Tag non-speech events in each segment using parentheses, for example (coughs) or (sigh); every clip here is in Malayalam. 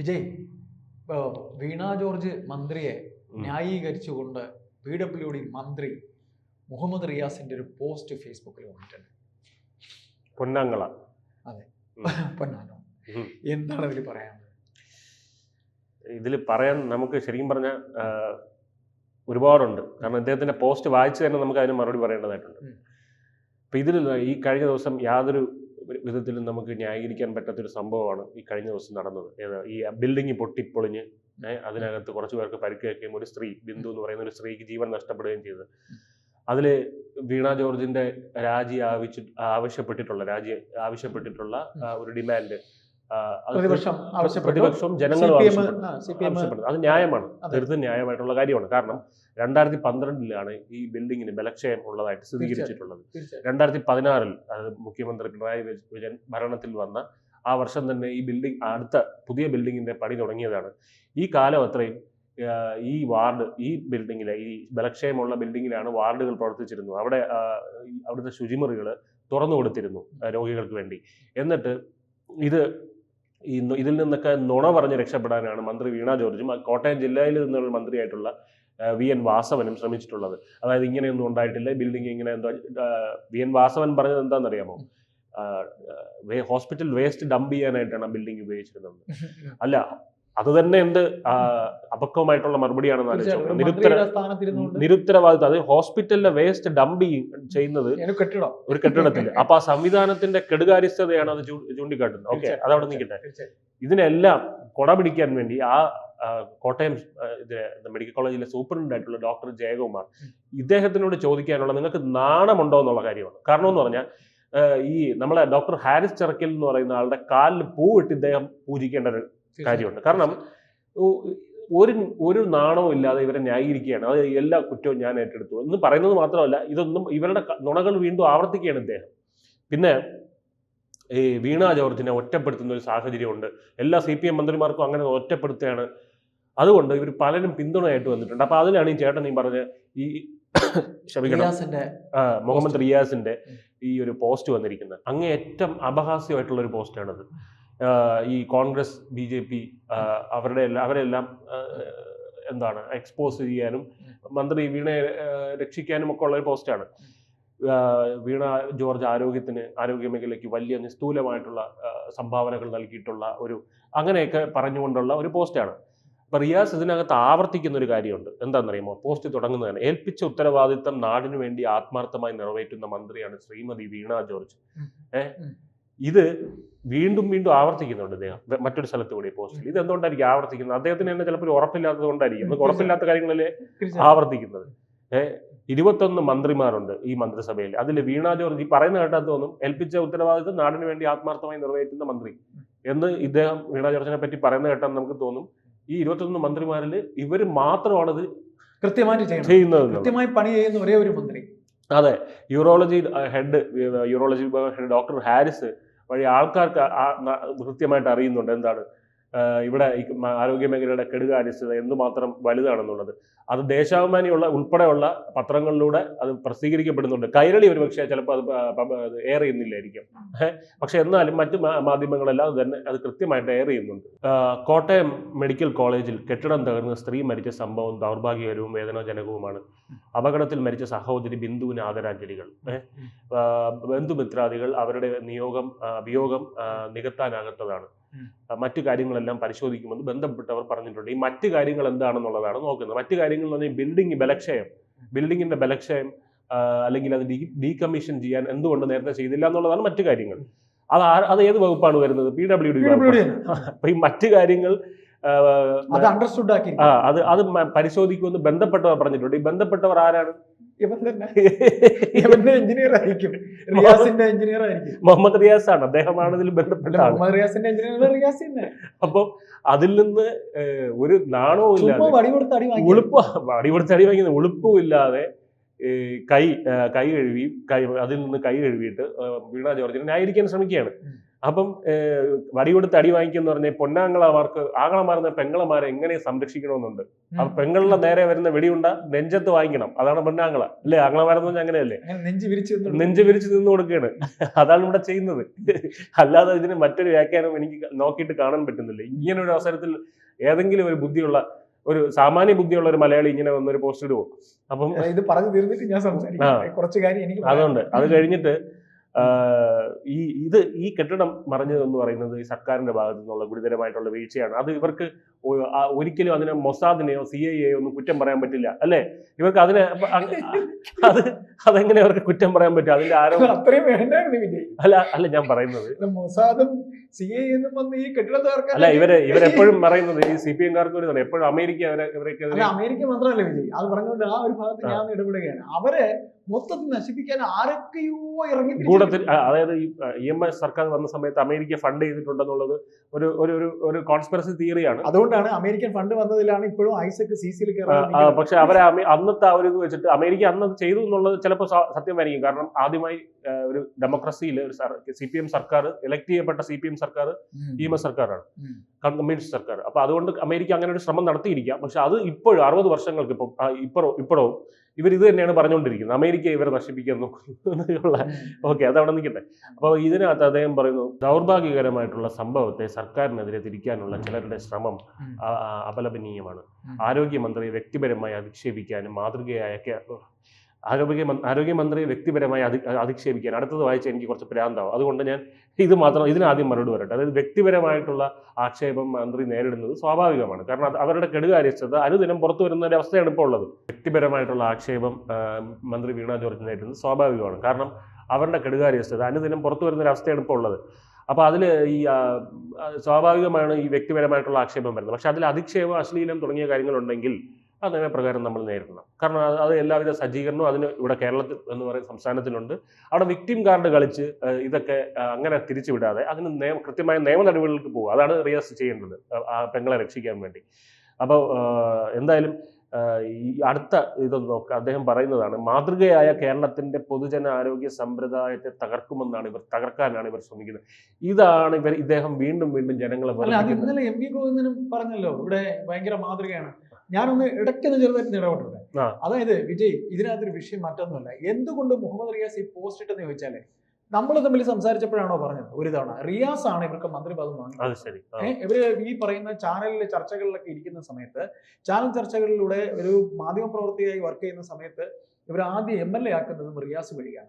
വിജയ് വീണ ജോർജ് മന്ത്രിയെ. ന്യായീകരിച്ചുകൊണ്ട് പി ഡബ്ല്യു ഡി മന്ത്രി മുഹമ്മദ് റിയാസിന്റെ ഒരു പോസ്റ്റ് ഫേസ്ബുക്കിൽ വന്നിട്ടുണ്ട്. പൊന്നാങ്കള. അതെ. (laughs) പൊന്നാങ്കള. പൊന്നാനോ എന്താണ് ഇതിൽ പറയാനുള്ളത്? ഇതിൽ പറയാൻ നമുക്ക് ശരിക്കും പറഞ്ഞാൽ ഒരുപാടുണ്ട്. കാരണം ഇദ്ദേഹത്തിന്റെ പോസ്റ്റ് വായിച്ചു തന്നെ നമുക്ക് അതിന് മറുപടി പറയേണ്ടതായിട്ടുണ്ട്. അപ്പൊ ഇതിൽ ഈ കഴിഞ്ഞ ദിവസം യാതൊരു വിധത്തിലും നമുക്ക് ന്യായീകരിക്കാൻ പറ്റാത്തൊരു സംഭവമാണ് ഈ കഴിഞ്ഞ ദിവസം നടന്നത്. ഏത് ഈ ബിൽഡിംഗ് പൊട്ടിപ്പൊളിഞ്ഞ് അതിനകത്ത് കുറച്ച് പേർക്ക് പരിക്കേൽക്കുകയും ഒരു സ്ത്രീ ബിന്ദു എന്ന് പറയുന്ന ഒരു സ്ത്രീക്ക് ജീവൻ നഷ്ടപ്പെടുകയും ചെയ്തത് അതിൽ വീണ ജോർജിന്റെ രാജി ആവശ്യ ആവശ്യപ്പെട്ടിട്ടുള്ള രാജി ആവശ്യപ്പെട്ടിട്ടുള്ള ഒരു ഡിമാൻഡ് പ്രതിപക്ഷം ജനങ്ങൾ ആവശ്യപ്പെട്ടു. അത് ന്യായമാണ്. തീർത്തും ന്യായമായിട്ടുള്ള കാര്യമാണ്. കാരണം രണ്ടായിരത്തി പന്ത്രണ്ടിലാണ് ഈ ബിൽഡിങ്ങിന് ബലക്ഷയം ഉള്ളതായിട്ട് സ്ഥിരീകരിച്ചിട്ടുള്ളത്. രണ്ടായിരത്തി പതിനാറിൽ അത് മുഖ്യമന്ത്രി പിണറായി വിജയൻ ഭരണത്തിൽ വന്ന ആ വർഷം തന്നെ ഈ ബിൽഡിംഗ് അടുത്ത പുതിയ ബിൽഡിങ്ങിന്റെ പണി തുടങ്ങിയതാണ്. ഈ കാലം അത്രയും ഈ വാർഡ് ഈ ബിൽഡിങ്ങിലെ ഈ ബലക്ഷയമുള്ള ബിൽഡിങ്ങിലാണ് വാർഡുകൾ പ്രവർത്തിച്ചിരുന്നത്. അവിടെ അവിടുത്തെ ശുചിമുറികൾ തുറന്നു കൊടുത്തിരുന്നു രോഗികൾക്ക് വേണ്ടി. എന്നിട്ട് ഇത് ഈ ഇതിൽ നിന്നൊക്കെ നുണ പറഞ്ഞ് രക്ഷപ്പെടാനാണ് മന്ത്രി വീണ ജോർജും കോട്ടയം ജില്ലയിൽ നിന്നുള്ള മന്ത്രിയായിട്ടുള്ള വി എൻ വാസവനും ശ്രമിച്ചിട്ടുള്ളത്. അതായത് ഇങ്ങനെയൊന്നും ഉണ്ടായിട്ടില്ല ബിൽഡിംഗ് ഇങ്ങനെ എന്തോ വി എൻ വാസവൻ പറഞ്ഞത് എന്താണെന്നറിയാമോ? ഹോസ്പിറ്റൽ വേസ്റ്റ് ഡംപ് ചെയ്യാനായിട്ടാണ് ആ ബിൽഡിംഗ് ഉപയോഗിച്ചിരുന്നത്. അല്ല അത് തന്നെ എന്ത് അപക്വമായിട്ടുള്ള മറുപടിയാണെന്ന് ആലോചിച്ചു. നിരുത്തര നിരുത്തരവാദിത്വം അത് ഹോസ്പിറ്റലിലെ വേസ്റ്റ് ഡംപ് ചെയ്യുന്നത് ഒരു കെട്ടിടം. ഒരു കെട്ടിടത്തിൽ (laughs) അപ്പൊ ആ സംവിധാനത്തിന്റെ കെടുകാര്യസ്ഥതയാണ് അത് ചൂണ്ടിക്കാട്ടുന്നത്. ഓക്കെ അതവിടെ നിൽക്കട്ടെ. ഇതിനെല്ലാം കൊട പിടിക്കാൻ വേണ്ടി ആ കോട്ടയം ഇതിലെ മെഡിക്കൽ കോളേജിലെ സൂപ്രണ്ട് ആയിട്ടുള്ള ഡോക്ടർ ജയകുമാർ ഇദ്ദേഹത്തിനോട് ചോദിക്കാനുള്ള നിങ്ങൾക്ക് നാണമുണ്ടോ എന്നുള്ള കാര്യമാണ്. കാരണം എന്ന് പറഞ്ഞാൽ ഈ നമ്മളെ ഡോക്ടർ ഹാരിസ് ചെറക്കൽ എന്ന് പറയുന്ന ആളുടെ കാലിൽ പൂവിട്ട് ഇദ്ദേഹം പൂജിക്കേണ്ട ഒരു കാര്യമുണ്ട്. കാരണം ഒരു ഒരു നാണവും ഇല്ലാതെ ഇവരെ ന്യായീകരിക്കുകയാണ്. അത് എല്ലാ കുറ്റവും ഞാൻ ഏറ്റെടുത്തു. എന്ന് പറയുന്നത് മാത്രമല്ല ഇതൊന്നും ഇവരുടെ നുണകൾ വീണ്ടും ആവർത്തിക്കുകയാണ് ഇദ്ദേഹം. പിന്നെ ഈ വീണ ജോർജിനെ ഒറ്റപ്പെടുത്തുന്ന ഒരു സാഹചര്യമുണ്ട്. എല്ലാ സി പി എം മന്ത്രിമാർക്കും അങ്ങനെ ഒറ്റപ്പെടുത്തുകയാണ്. അതുകൊണ്ട് ഇവർ പലരും പിന്തുണയായിട്ട് വന്നിട്ടുണ്ട്. അപ്പൊ അതിനാണ് ഈ ചേട്ടൻ ഈ പറഞ്ഞ ഈ (coughs) ക്ഷമിക്കണം. മുഹമ്മദ് റിയാസിന്റെ ഈ ഒരു പോസ്റ്റ് വന്നിരിക്കുന്നത്. അങ്ങേയറ്റം അപഹാസ്യമായിട്ടുള്ള ഒരു പോസ്റ്റാണത്. ഈ കോൺഗ്രസ് ബി ജെ പി അവരുടെ എല്ലാം അവരെല്ലാം എന്താണ് എക്സ്പോസ് ചെയ്യാനും മന്ത്രി വീണയെ രക്ഷിക്കാനും ഒക്കെ ഉള്ള ഒരു പോസ്റ്റാണ് വീണ ജോർജ് ആരോഗ്യത്തിന് ആരോഗ്യ മേഖലയ്ക്ക് വലിയ നിസ്തൂലമായിട്ടുള്ള സംഭാവനകൾ നൽകിയിട്ടുള്ള ഒരു അങ്ങനെയൊക്കെ പറഞ്ഞുകൊണ്ടുള്ള ഒരു പോസ്റ്റാണ് അപ്പം റിയാസ് ഇതിനകത്ത് ആവർത്തിക്കുന്ന ഒരു കാര്യമുണ്ട്. എന്താണെന്നറിയുമോ? പോസ്റ്റ് തുടങ്ങുന്നതാണ് ഏൽപ്പിച്ച ഉത്തരവാദിത്തം നാടിനു വേണ്ടി ആത്മാർത്ഥമായി നിറവേറ്റുന്ന മന്ത്രിയാണ് ശ്രീമതി വീണ ജോർജ്. ഉം. ഇത് വീണ്ടും വീണ്ടും ആവർത്തിക്കുന്നുണ്ട് അദ്ദേഹം മറ്റൊരു സ്ഥലത്ത് കൂടി പോസ്റ്റിൽ. ഇത് എന്തുകൊണ്ടായിരിക്കും ആവർത്തിക്കുന്നത്? അദ്ദേഹത്തിന് തന്നെ ചിലപ്പോൾ ഉറപ്പില്ലാത്തത് കൊണ്ടായിരിക്കും. നമുക്ക് ഉറപ്പില്ലാത്ത കാര്യങ്ങളിൽ. ആവർത്തിക്കുന്നത്. ഏഹ് ഇരുപത്തൊന്ന് മന്ത്രിമാരുണ്ട് ഈ മന്ത്രിസഭയിൽ. അതിൽ വീണ ജോർജ് ഈ പറയുന്ന കേട്ടാൽ തോന്നും ഏൽപ്പിച്ച ഉത്തരവാദിത്വം നാടിന് വേണ്ടി ആത്മാർത്ഥമായി നിറവേറ്റുന്ന മന്ത്രി എന്ന് ഇദ്ദേഹം വീണ ജോർജിനെ പറ്റി പറയുന്ന കേട്ടാൽ നമുക്ക് തോന്നും. ഈ ഇരുപത്തൊന്ന് മന്ത്രിമാരിൽ ഇവർ മാത്രമാണത് കൃത്യമായിട്ട് ചെയ്യുന്നത് കൃത്യമായി പണി ചെയ്യുന്ന ഒരേ ഒരു മന്ത്രി. അതെ. Urology head urology head doctor Haris വഴി ആൾക്കാർക്ക് കൃത്യമായിട്ട് അറിയുന്നുണ്ട് എന്താണ് ഇവിടെ ആരോഗ്യ മേഖലയുടെ കെടുകാര്യസ്ഥത എന്തുമാത്രം വലുതാണെന്നുള്ളത്. അത് ദേശാഭിമാനിയുള്ള ഉൾപ്പെടെയുള്ള പത്രങ്ങളിലൂടെ അത് പ്രസിദ്ധീകരിക്കപ്പെടുന്നുണ്ട്. കൈരളി ഒരു പക്ഷേ ചിലപ്പോൾ അത് എയർ ചെയ്യുന്നില്ലായിരിക്കും. പക്ഷെ എന്നാലും മറ്റ് മാധ്യമങ്ങളെല്ലാം തന്നെ അത് കൃത്യമായിട്ട് എയർ ചെയ്യുന്നുണ്ട്. കോട്ടയം മെഡിക്കൽ കോളേജിൽ കെട്ടിടം തകർന്ന് സ്ത്രീ മരിച്ച സംഭവം ദൗർഭാഗ്യകരവും വേദനാജനകവുമാണ്. അപകടത്തിൽ മരിച്ച സഹോദരി ബിന്ദുവിന് ആദരാഞ്ജലികൾ. ബന്ധുമിത്രാദികൾ അവരുടെ നിയോഗം വിയോഗം നികത്താനാകാത്തതാണ്. മറ്റു കാര്യങ്ങളെല്ലാം പരിശോധിക്കുമെന്ന് ബന്ധപ്പെട്ടവർ പറഞ്ഞിട്ടുണ്ട്. ഈ മറ്റു കാര്യങ്ങൾ എന്താണെന്നുള്ളതാണ് നോക്കുന്നത്. മറ്റു കാര്യങ്ങൾ എന്ന് പറഞ്ഞാൽ ബിൽഡിംഗ് ബലക്ഷയം. ബിൽഡിങ്ങിന്റെ ബലക്ഷയം അല്ലെങ്കിൽ അത് ഡീ ഡീകമ്മീഷൻ ചെയ്യാൻ എന്തുകൊണ്ട് നേരത്തെ ചെയ്തില്ല എന്നുള്ളതാണ് മറ്റു കാര്യങ്ങൾ. അത് അത് ഏത് വകുപ്പാണ് വരുന്നത്? പി ഡബ്ല്യു ഡി അപ്പൊ ഈ മറ്റു കാര്യങ്ങൾ അത് അണ്ടർസ്റ്റുഡ് ആക്കി. ആ, അത് അത് പരിശോധിക്കുമെന്ന് ബന്ധപ്പെട്ടവർ പറഞ്ഞിട്ടുണ്ട്. ഈ ബന്ധപ്പെട്ടവർ ആരാണ്? ഇവൻ തന്നെ. ഇവന്റെ എഞ്ചിനീയർ ആയിരിക്കും. റിയാസിന്റെ എഞ്ചിനീയർ ആയിരിക്കും. മുഹമ്മദ് റിയാസ് ആണ്. അദ്ദേഹമാണ് ഇതിൽ ബന്ധപ്പെട്ട മുഹമ്മദ് റിയാസിന്റെ എഞ്ചിനീയർ റിയാസ് തന്നെ. അപ്പൊ അതിൽ നിന്ന് ഒരു നാണവും ഇല്ലാതെ കൊടുത്ത് അടി ഉളുപ്പ് അടിപൊളിച്ച് അടി വാങ്ങിയത് ഉളുപ്പും ഇല്ലാതെ കൈ കൈ കഴുകി കൈ അതിൽ നിന്ന് കൈ കഴുകിയിട്ട് വീണ ജോർജിനെ ന്യായീകരിക്കാൻ ശ്രമിക്കുകയാണ്. അപ്പം വടികൊടുത്ത് വടി കൊടുത്ത് അടി വാങ്ങിക്കുന്ന പറഞ്ഞാൽ പൊന്നാങ്ങളമാർക്ക് ആങ്ങളമാർന്ന പെങ്ങളമാരെ എങ്ങനെ സംരക്ഷിക്കണമെന്നുണ്ട്? അപ്പൊ പെങ്ങളുടെ നേരെ വരുന്ന വെടിയുണ്ട നെഞ്ചത്ത് വാങ്ങിക്കണം. അതാണ് പൊന്നാങ്ങള. അല്ലേ? ആങ്ങളമാരെന്ന് പറഞ്ഞാൽ അങ്ങനെയല്ലേ? നെഞ്ച് വിരിച്ചു നിന്നു. നെഞ്ച് വിരിച്ച് നിന്ന് കൊടുക്കുകയാണ് അതാണ് ഇവിടെ ചെയ്യുന്നത്. അല്ലാതെ ഇതിന് മറ്റൊരു വ്യാഖ്യാനം എനിക്ക് നോക്കിയിട്ട് കാണാൻ പറ്റുന്നില്ല. ഇങ്ങനെ ഒരു അവസരത്തിൽ ഏതെങ്കിലും ഒരു ബുദ്ധിയുള്ള ഒരു സാമാന്യ ബുദ്ധിയുള്ള ഒരു മലയാളി ഇങ്ങനെ വന്നൊരു പോസ്റ്റ് ഇടുവോ? അപ്പം ഇത് പറഞ്ഞു തീർന്നിട്ട് ഞാൻ സംസാരിക്കാം. കുറച്ച് കാര്യം എനിക്ക്. അതുകൊണ്ട് അത് കഴിഞ്ഞിട്ട് ഈ ഇത് ഈ കെട്ടിടം മറിഞ്ഞതെന്ന് പറയുന്നത് സർക്കാരിന്റെ ഭാഗത്തു നിന്നുള്ള ഗുരുതരമായിട്ടുള്ള വീഴ്ചയാണ്. അത് ഇവർക്ക് ഒരിക്കലും അതിനെ മൊസാദിനെയോ സി ഐ എയോ ഒന്നും കുറ്റം പറയാൻ പറ്റില്ല അല്ലേ? ഇവർക്ക് അതിനെ അത് അതെങ്ങനെ അവർക്ക് കുറ്റം പറയാൻ പറ്റും? അതിന്റെ ആരോപണം? അത്രയും വേണ്ടായിരുന്നു വിജയ്. അല്ല അല്ല ഞാൻ പറയുന്നത്. മൊസാദും സി ഐ എന്നും വന്ന് ഈ കെട്ടിടം തകർക്കാൻ അല്ല ഇവർ ഇവരെപ്പോഴും പറയുന്നത് ഈ സി പി എംകാർക്ക് ഒരു എപ്പോഴും അമേരിക്ക അവരെ ഇവരൊക്കെ അമേരിക്ക മാത്രമല്ല വിജയ്. അത് പറഞ്ഞുകൊണ്ട് ആ ഒരു ഭാഗത്ത് ഞാൻ ഇടപെടുകയാണ്. അവരെ മൊത്തത്തിൽ നശിപ്പിക്കാൻ ആരൊക്കെയോ ഇറങ്ങി കൂടത്തിൽ അതായത് ഈ ഇ എം എസ് സർക്കാർ വന്ന സമയത്ത് അമേരിക്ക ഫണ്ട് ചെയ്തിട്ടുണ്ടെന്നുള്ളത് ഒരു ഒരു ഒരു കോൺസ്പിറസി തിയറിയാണ് അതുകൊണ്ടാണ് അമേരിക്കൻ ഫണ്ട് വന്നതിലാണ് ഇപ്പോഴും ഐസക് സി സിയിൽ ആ, പക്ഷെ അവരെ അന്നത്തെ ആ ഒരു ഇത് വെച്ചിട്ട് അമേരിക്ക അന്ന് ചെയ്തു എന്നുള്ളത് ചിലപ്പോൾ സത്യമായിരിക്കും കാരണം ആദ്യമായി ഒരു ഡെമോക്രസിയിൽ ഒരു സി പി എം സർക്കാർ ഇലക്ട് ചെയ്യപ്പെട്ട സി പി എം സർക്കാർ ഇ എം എസ് സർക്കാരാണ്. കമ്മ്യൂണിസ്റ്റ് സർക്കാർ. അപ്പൊ അതുകൊണ്ട് അമേരിക്ക അങ്ങനെ ഒരു ശ്രമം നടത്തിയിരിക്കാം. പക്ഷെ അത് ഇപ്പോഴും അറുപത് വർഷങ്ങൾക്ക് ഇപ്പം ഇപ്പോഴും ഇപ്പോഴും ഇവർ ഇത് തന്നെയാണ് പറഞ്ഞുകൊണ്ടിരിക്കുന്നത്. അമേരിക്ക ഇവരെ നശിപ്പിക്കാൻ നോക്കുന്നുള്ള ഓക്കെ അതവിടെ നിൽക്കട്ടെ. അപ്പോൾ ഇതിനകത്ത് അദ്ദേഹം പറയുന്നു ദൗർഭാഗ്യകരമായിട്ടുള്ള സംഭവത്തെ സർക്കാരിനെതിരെ തിരിക്കാനുള്ള ചിലരുടെ ശ്രമം അപലപനീയമാണ്. ആരോഗ്യമന്ത്രിയെ വ്യക്തിപരമായി അധിക്ഷേപിക്കാനും മാതൃകയായ ആരോഗ്യ ആരോഗ്യമന്ത്രിയെ വ്യക്തിപരമായി അധി അധിക്ഷേപിക്കാൻ. അടുത്തത് വായിച്ച് എനിക്ക് കുറച്ച് പ്രാന്താവും. അതുകൊണ്ട് ഞാൻ ഇത് മാത്രം ഇതിനാദ്യം മറുപടി വരട്ടെ അതായത് വ്യക്തിപരമായിട്ടുള്ള ആക്ഷേപം മന്ത്രി നേരിടുന്നത് സ്വാഭാവികമാണ്. കാരണം അത് അവരുടെ കെടുകാര്യസ്ഥത അനുദിനം പുറത്തു വരുന്ന ഒരു അവസ്ഥയാണ് ഇപ്പോൾ ഉള്ളത്. വ്യക്തിപരമായിട്ടുള്ള ആക്ഷേപം മന്ത്രി വീണ ജോർജ് നേരിടുന്നത് സ്വാഭാവികമാണ്. കാരണം അവരുടെ കെടുകാര്യസ്ഥത അനുദിനം പുറത്തു വരുന്ന ഒരു അവസ്ഥയാണ് ഇപ്പോൾ ഉള്ളത്. അപ്പോൾ അതിൽ ഈ സ്വാഭാവികമാണ് ഈ വ്യക്തിപരമായിട്ടുള്ള ആക്ഷേപം വരുന്നത്. പക്ഷെ അതിൽ അധിക്ഷേപം അശ്ലീലം തുടങ്ങിയ കാര്യങ്ങളുണ്ടെങ്കിൽ അത് പ്രകാരം നമ്മൾ നേരിടണം. കാരണം അത് അത് എല്ലാവിധ സജ്ജീകരണവും അതിന് ഇവിടെ കേരളത്തിൽ എന്ന് പറയുന്ന സംസ്ഥാനത്തിലുണ്ട്. അവിടെ വിക്ടിം കാർഡ് കളിച്ച് ഇതൊക്കെ അങ്ങനെ തിരിച്ചു വിടാതെ അതിന് നിയമ കൃത്യമായ നിയമ നടപടികൾക്ക് പോകുക അതാണ് റിയാസ് ചെയ്യേണ്ടത് പെങ്ങളെ രക്ഷിക്കാൻ വേണ്ടി. അപ്പോൾ എന്തായാലും ഈ അടുത്ത ഇതൊന്ന് നോക്കുക അദ്ദേഹം പറയുന്നതാണ് മാതൃകയായ കേരളത്തിന്റെ പൊതുജന ആരോഗ്യ സമ്പ്രദായത്തെ തകർക്കുമെന്നാണ് ഇവർ തകർക്കാനാണ് ഇവർ ശ്രമിക്കുന്നത്. ഇതാണ് ഇവർ ഇദ്ദേഹം വീണ്ടും വീണ്ടും ജനങ്ങളെ. ഇന്നലെ എം വി ഗോവിന്ദനും പറഞ്ഞല്ലോ ഇവിടെ ഭയങ്കര മാതൃകയാണ്. ഞാനൊന്ന് ഇടയ്ക്കൊന്ന് ചെറുതായിട്ട് ഇടപെട്ടെ. ആ. അതായത് വിജയ് ഇതിനകത്തൊരു വിഷയം മറ്റൊന്നുമല്ല. എന്തുകൊണ്ട് മുഹമ്മദ് റിയാസ് ഈ പോസ്റ്റ് ഇട്ടെന്ന് ചോദിച്ചാലേ നമ്മൾ തമ്മിൽ സംസാരിച്ചപ്പോഴാണോ പറഞ്ഞത്? ഒരു തവണ. റിയാസ് ആണ് ഇവർക്ക് മന്ത്രിപദം ആ. ഇവർ ഈ പറയുന്ന ചാനലിലെ ചർച്ചകളിലൊക്കെ ഇരിക്കുന്ന സമയത്ത് ചാനൽ ചർച്ചകളിലൂടെ ഒരു മാധ്യമ പ്രവർത്തിയായി വർക്ക് ചെയ്യുന്ന സമയത്ത് ഇവർ ആദ്യം എം എൽ എ ആക്കുന്നതും റിയാസ് വഴിയാണ്.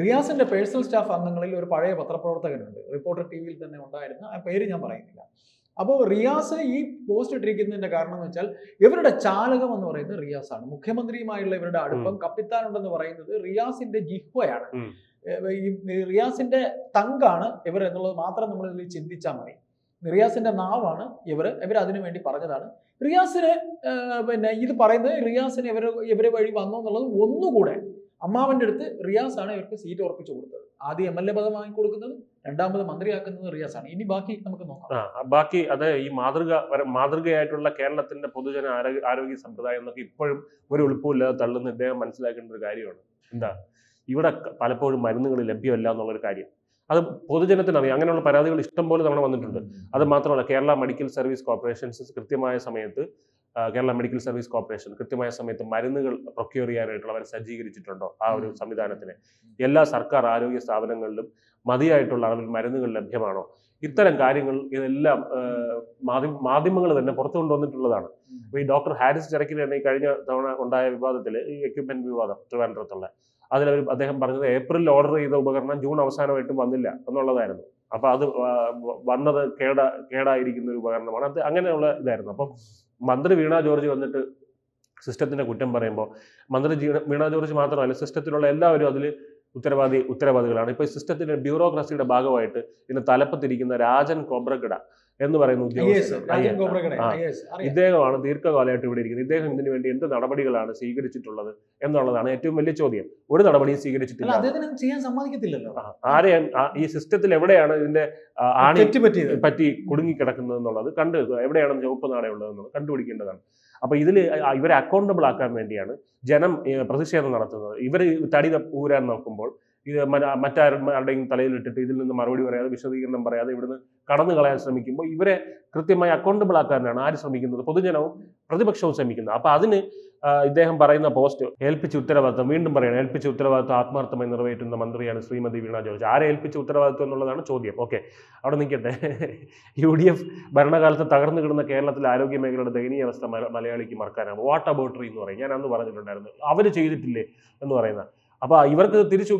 റിയാസിന്റെ പേഴ്സണൽ സ്റ്റാഫ് അംഗങ്ങളിൽ ഒരു പഴയ പത്രപ്രവർത്തകനുണ്ട്. റിപ്പോർട്ടർ ടി വിയിൽ തന്നെ ഉണ്ടായിരുന്ന ആ പേര് ഞാൻ പറയുന്നില്ല. അപ്പോൾ റിയാസ് ഈ പോസ്റ്റ് ഇട്ടിരിക്കുന്നതിന്റെ കാരണം എന്ന് വെച്ചാൽ ഇവരുടെ ചാലകം എന്ന് പറയുന്നത് റിയാസാണ്. മുഖ്യമന്ത്രിയുമായുള്ള ഇവരുടെ അടുപ്പം കപ്പിത്താനുണ്ടെന്ന് പറയുന്നത് റിയാസിന്റെ ജിഹ്വയാണ് ഈ റിയാസിന്റെ തങ്കാണ് ഇവർ എന്നുള്ളത് മാത്രം നമ്മൾ ഇതിൽ ചിന്തിച്ചാൽ മതി. റിയാസിന്റെ നാവാണ് ഇവർ. ഇവർ അതിനു വേണ്ടി പറഞ്ഞതാണ്. റിയാസിന് പിന്നെ ഇത് പറയുന്നത് റിയാസിന് ഇവർ ഇവരെ വഴി വന്നു എന്നുള്ളത് ഒന്നുകൂടെ അമ്മാവന്റെ അടുത്ത് റിയാസ് ആണ് ഇവർക്ക് സീറ്റ് ഉറപ്പിച്ചു കൊടുത്തത്. ആദ്യം എം എൽ എ പദം വാങ്ങിക്കൊടുക്കുന്നത് രണ്ടാമത് മന്ത്രിയാക്കുന്നത് റിയാസാണ്. ഇനി ബാക്കി നമുക്ക് നോക്കാം. ബാക്കി അത് ഈ മാതൃക മാതൃകയായിട്ടുള്ള കേരളത്തിന്റെ പൊതുജന ആരോഗ്യ ആരോഗ്യ സമ്പ്രദായം എന്നൊക്കെ ഇപ്പോഴും ഒരു എളുപ്പമില്ലാതെ തള്ളുന്ന ഇദ്ദേഹം മനസ്സിലാക്കേണ്ട ഒരു കാര്യമാണ്. എന്താ? ഇവിടെ പലപ്പോഴും മരുന്നുകൾ ലഭ്യമല്ല എന്നുള്ളൊരു കാര്യം. അത് പൊതുജനത്തിനറിയാം. അങ്ങനെയുള്ള പരാതികൾ ഇഷ്ടം പോലെ തവണ വന്നിട്ടുണ്ട്. അത് മാത്രമല്ല കേരള മെഡിക്കൽ സർവീസ് കോർപ്പറേഷൻസ് കൃത്യമായ സമയത്ത് കേരള മെഡിക്കൽ സർവീസ് കോർപ്പറേഷൻ കൃത്യമായ സമയത്ത് മരുന്നുകൾ പ്രൊക്യൂർ ചെയ്യാനായിട്ടുള്ള അവർ സജ്ജീകരിച്ചിട്ടുണ്ടോ ആ ഒരു. സംവിധാനത്തിന്? എല്ലാ സർക്കാർ ആരോഗ്യ സ്ഥാപനങ്ങളിലും മതിയായിട്ടുള്ള അളവിൽ മരുന്നുകൾ ലഭ്യമാണോ? ഇത്തരം കാര്യങ്ങൾ ഇതെല്ലാം മാധ്യമ മാധ്യമങ്ങൾ തന്നെ പുറത്തു കൊണ്ടുവന്നിട്ടുള്ളതാണ്. അപ്പോൾ ഈ ഡോക്ടർ ഹാരിസ് ചെറക്കിന് തന്നെ കഴിഞ്ഞ തവണ ഉണ്ടായ വിവാദത്തിൽ ഈ എക്യുപ്മെന്റ് വിവാദം ട്രിവാൻഡ്രത്തുള്ള. അതിലവർ അദ്ദേഹം പറഞ്ഞത് ഏപ്രിലിൽ ഓർഡർ ചെയ്ത ഉപകരണം ജൂൺ അവസാനമായിട്ടും വന്നില്ല എന്നുള്ളതായിരുന്നു. അപ്പോൾ അത് വന്നത് കേട കേടായിരിക്കുന്ന ഒരു ഉപകരണമാണ്. അത് അങ്ങനെയുള്ള ഇതായിരുന്നു. അപ്പം മന്ത്രി വീണ ജോർജ് വന്നിട്ട് സിസ്റ്റത്തിന്റെ കുറ്റം പറയുമ്പോൾ മന്ത്രി വീണ ജോർജ് മാത്രമല്ല സിസ്റ്റത്തിലുള്ള എല്ലാവരും അതിൽ ഉത്തരവാദി ഉത്തരവാദികളാണ്. ഇപ്പോൾ ഈ സിസ്റ്റത്തിന്റെ ബ്യൂറോക്രസിയുടെ ഭാഗമായിട്ട് ഇതിന് തലപ്പത്തിരിക്കുന്ന രാജൻ കൊബ്രഗഡ എന്ന് പറയുന്ന ഉദ്യോഗസ്ഥൻ ഇദ്ദേഹമാണ് ദീർഘകാലമായിട്ട് ഇവിടെ ഇരിക്കുന്നത്. ഇദ്ദേഹം ഇതിനു വേണ്ടി എന്ത് നടപടികളാണ് സ്വീകരിച്ചിട്ടുള്ളത് എന്നുള്ളതാണ് ഏറ്റവും വലിയ ചോദ്യം. ഒരു നടപടിയും സ്വീകരിച്ചിട്ടില്ല. ചെയ്യാൻ സമ്മതിക്കത്തില്ലല്ലോ. ആരെയാണ് ഈ സിസ്റ്റത്തിൽ എവിടെയാണ് ഇതിന്റെ ആണി പറ്റി കുടുങ്ങിക്കിടക്കുന്നത് എന്നുള്ളത് കണ്ട് എവിടെയാണ് ചുവപ്പ് നാണയമുള്ളത് എന്നുള്ളത് കണ്ടുപിടിക്കേണ്ടതാണ്. അപ്പൊ ഇതിൽ ഇവരെ അക്കൗണ്ടബിൾ ആക്കാൻ വേണ്ടിയാണ് ജനം പ്രതിഷേധം നടത്തുന്നത്. ഇവർ തടി ഊരാൻ നോക്കുമ്പോൾ ഇത് മറ്റാരുടെയും തലയിൽ ഇട്ടിട്ട് ഇതിൽ നിന്ന് മറുപടി പറയാതെ വിശദീകരണം പറയാതെ ഇവിടുന്ന് കടന്നു കളയാൻ ശ്രമിക്കുമ്പോൾ ഇവരെ കൃത്യമായി അക്കൗണ്ടബിൾ ആക്കാനാണ് ആര് ശ്രമിക്കുന്നത്? പൊതുജനവും പ്രതിപക്ഷവും ശ്രമിക്കുന്നത്. അപ്പൊ അതിന് ഇദ്ദേഹം പറയുന്ന പോസ്റ്റ് ഏൽപ്പിച്ച ഉത്തരവാദിത്വം വീണ്ടും പറയണം ഏൽപ്പിച്ച ഉത്തരവാദിത്വം ആത്മാർത്ഥമായി നിറവേറ്റുന്ന മന്ത്രിയാണ് ശ്രീമതി വീണ ജോർജ്. ആരെ ഏൽപ്പിച്ച ഉത്തരവാദിത്വം എന്നുള്ളതാണ് ചോദ്യം. ഓക്കെ. അവിടെ നിൽക്കട്ടെ. (laughs) യു ഡി എഫ് ഭരണകാലത്ത് തകർന്നു കിടന്ന കേരളത്തിലെ ആരോഗ്യ മേഖലയുടെ ദയനീയ അവസ്ഥ മല- മലയാളിക്ക് മറക്കാനാണ്. വാട്ട് അബൌട്ടറി എന്ന് പറയും. ഞാൻ അന്ന് പറഞ്ഞിട്ടുണ്ടായിരുന്നു. അവർ ചെയ്തിട്ടില്ലേ എന്ന് പറയുന്ന അപ്പൊ ഇവർക്ക് തിരിച്ചു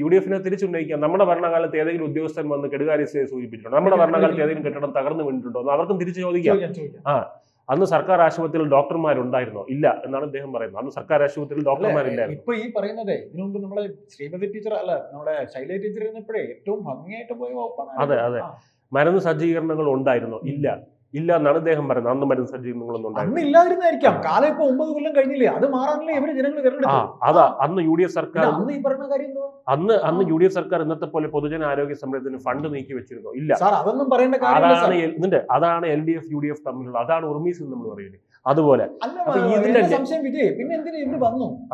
യു ഡി എഫിനെ തിരിച്ചുന്നയിക്കാം നമ്മുടെ ഭരണകാലത്ത് ഏതെങ്കിലും ഉദ്യോഗസ്ഥൻ വന്ന് കെടുകാര്യസ്ഥയെ സൂചിപ്പിച്ചിട്ടുണ്ടോ? നമ്മുടെ ഭരണകാലത്ത് ഏതെങ്കിലും കെട്ടിടം തകർന്നു വീണിട്ടുണ്ടോ എന്ന് അവർക്കും തിരിച്ചു ചോദിക്കാം. ചോദിക്കാം അന്ന് സർക്കാർ ആശുപത്രിയിൽ ഡോക്ടർമാരുണ്ടായിരുന്നോ? ഇല്ല എന്നാണ് അദ്ദേഹം പറയുന്നത്. അന്ന് സർക്കാർ ആശുപത്രിയിൽ ഡോക്ടർമാരില്ലായിരുന്നു. ഇപ്പൊ ഈ പറയുന്നത് ഇതിനു മുമ്പ് നമ്മളെ ശ്രീമതി ടീച്ചർ അല്ല നമ്മുടെ ശൈല ടീച്ചർ ഇരുന്നപ്പോഴേ ഏറ്റവും ഭംഗിയായിട്ട് പോയ വകുപ്പാണ്. അതെ, അതെ. ആ. മരുന്ന് സജ്ജീകരണങ്ങൾ ഉണ്ടായിരുന്നോ? ഇല്ല. ഇല്ല എന്നാണ് അദ്ദേഹം പറയുന്നത്. അന്ന് മരുന്ന് സജ്ജീകരണങ്ങളൊന്നും അന്ന് ഇല്ലാതിരുന്നായിരിക്കാം. കാലം ഇപ്പൊ ഒമ്പത് കൊല്ലം കഴിഞ്ഞില്ലേ? അത് മാറാനല്ലേ ഇവർ ജനങ്ങൾ ആ തിരഞ്ഞെടുത്തു അതാ അന്ന് യു ഡി എഫ് സർക്കാർ അന്ന് ഈ പറഞ്ഞ കാര്യം അന്ന് അന്ന് യു ഡി എഫ് സർക്കാർ ഇന്നത്തെ പോലെ പൊതുജന ആരോഗ്യ സംരക്ഷണത്തിന് ഫണ്ട് നീക്കി വെച്ചിരുന്നോ? ഇല്ല. അതൊന്നും പറയേണ്ട കാര്യമില്ല അതാണ് എൽ- അതാണ് L D F U D F തമ്മിലുള്ള അതാണ് ഉർമീസ് എന്ന് നമ്മൾ പറയുന്നത്. അതുപോലെ.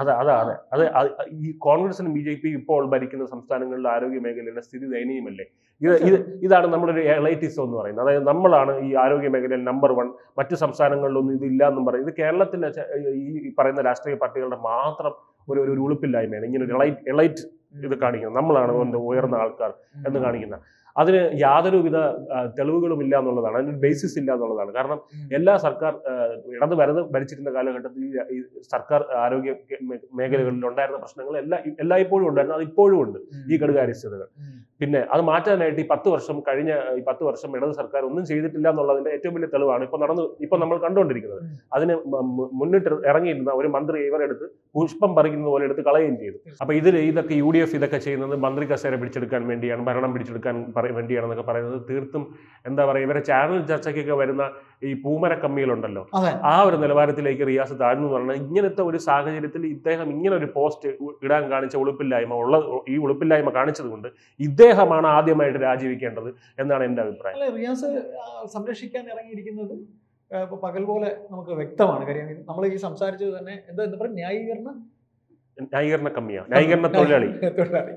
അതെ അതെ അത്. അത് ഈ കോൺഗ്രസിനും ബി ജെ പി ഇപ്പോൾ ഭരിക്കുന്ന സംസ്ഥാനങ്ങളിലെ ആരോഗ്യ മേഖലയുടെ സ്ഥിതി ദയനീയമല്ലേ? ഇത് ഇത് ഇതാണ് നമ്മുടെ ഒരു എലൈറ്റിസം എന്ന് പറയുന്നത്. അതായത് നമ്മളാണ് ഈ ആരോഗ്യ മേഖലയിൽ നമ്പർ വൺ മറ്റ് സംസ്ഥാനങ്ങളിലൊന്നും ഇതില്ല എന്നും പറയും ഇത് കേരളത്തിലെ ഈ പറയുന്ന രാഷ്ട്രീയ പാർട്ടികളുടെ മാത്രം ഒരു ഒരു ഉളുപ്പില്ലായ്മയാണ്. ഇങ്ങനെ ഒരു എലൈറ്റ് എലൈറ്റ് ഇത് കാണിക്കുന്നത്. നമ്മളാണ് എന്താ ഉയർന്ന ആൾക്കാർ എന്ന് കാണിക്കുന്ന അതിന് യാതൊരുവിധ വിധ തെളിവുകളും ഇല്ല എന്നുള്ളതാണ്. അതിന് ബേസിസ് ഇല്ല എന്നുള്ളതാണ്. കാരണം എല്ലാ സർക്കാർ ഇടന്ന് ഇടത് വരത് ഭരിച്ചിരുന്ന കാലഘട്ടത്തിൽ ഈ- സർക്കാർ ആരോഗ്യ മേഖലകളിൽ ഉണ്ടായിരുന്ന പ്രശ്നങ്ങൾ എല്ലാ എല്ലായ്പ്പോഴും ഉണ്ടായിരുന്നു. അത് ഇപ്പോഴും ഉണ്ട് ഈ കെടുകാര്യസ്ഥതകൾ പിന്നെ അത് മാറ്റാനായിട്ട് ഈ പത്ത് വർഷം കഴിഞ്ഞ ഈ പത്ത് വർഷം ഇടത് സർക്കാർ ഒന്നും ചെയ്തിട്ടില്ല എന്നുള്ളതിന്റെ ഏറ്റവും വലിയ തെളിവാണ് ഇപ്പൊ നടന്നു ഇപ്പൊ നമ്മൾ കണ്ടുകൊണ്ടിരിക്കുന്നത്. അതിന് മുന്നിട്ട് ഇറങ്ങിയിരുന്ന ഒരു മന്ത്രി ഇവരെടുത്ത് പുഷ്പം പറിക്കുന്നത് പോലെ എടുത്ത് കളയുകയും ചെയ്തു. അപ്പൊ ഇതിൽ ഇതൊക്കെ യു ഡി എഫ് ഇതൊക്കെ ചെയ്യുന്നത് മന്ത്രി കസേര പിടിച്ചെടുക്കാൻ വേണ്ടിയാണ് ഭരണം പിടിച്ചെടുക്കാൻ വേണ്ടിയാണെന്നൊക്കെ പറയുന്നത് തീർത്തും എന്താ പറയുക ഇവരെ ചാനൽ ചർച്ചയ്ക്കൊക്കെ വരുന്ന ഈ പൂമര കമ്മികളുണ്ടല്ലോ അതെ. ആ ഒരു നിലവാരത്തിലേക്ക് റിയാസ് താഴ്ന്നു പറഞ്ഞാൽ ഇങ്ങനത്തെ ഒരു സാഹചര്യത്തിൽ ഇദ്ദേഹം ഇങ്ങനെ ഒരു പോസ്റ്റ് ഇടാൻ കാണിച്ച ഉളുപ്പില്ലായ്മ ഉള്ള ഈ ഉളുപ്പില്ലായ്മ കാണിച്ചതുകൊണ്ട് ഇദ്ദേഹമാണ് ആദ്യമായിട്ട് രാജിവെക്കേണ്ടത് എന്നാണ് എന്റെ അഭിപ്രായം. അല്ല റിയാസ് സംരക്ഷിക്കാൻ ഇറങ്ങിയിരിക്കുന്നത് പകൽ പോലെ നമുക്ക് വ്യക്തമാണ് കാര്യം. നമ്മൾ ഈ സംസാരിച്ചത് തന്നെ എന്താ എന്താ പറയുക ന്യായീകരണ ന്യായീകരണ കമ്മിയാ ന്യായീകരണ തൊഴിലാളി തൊഴിലാളി.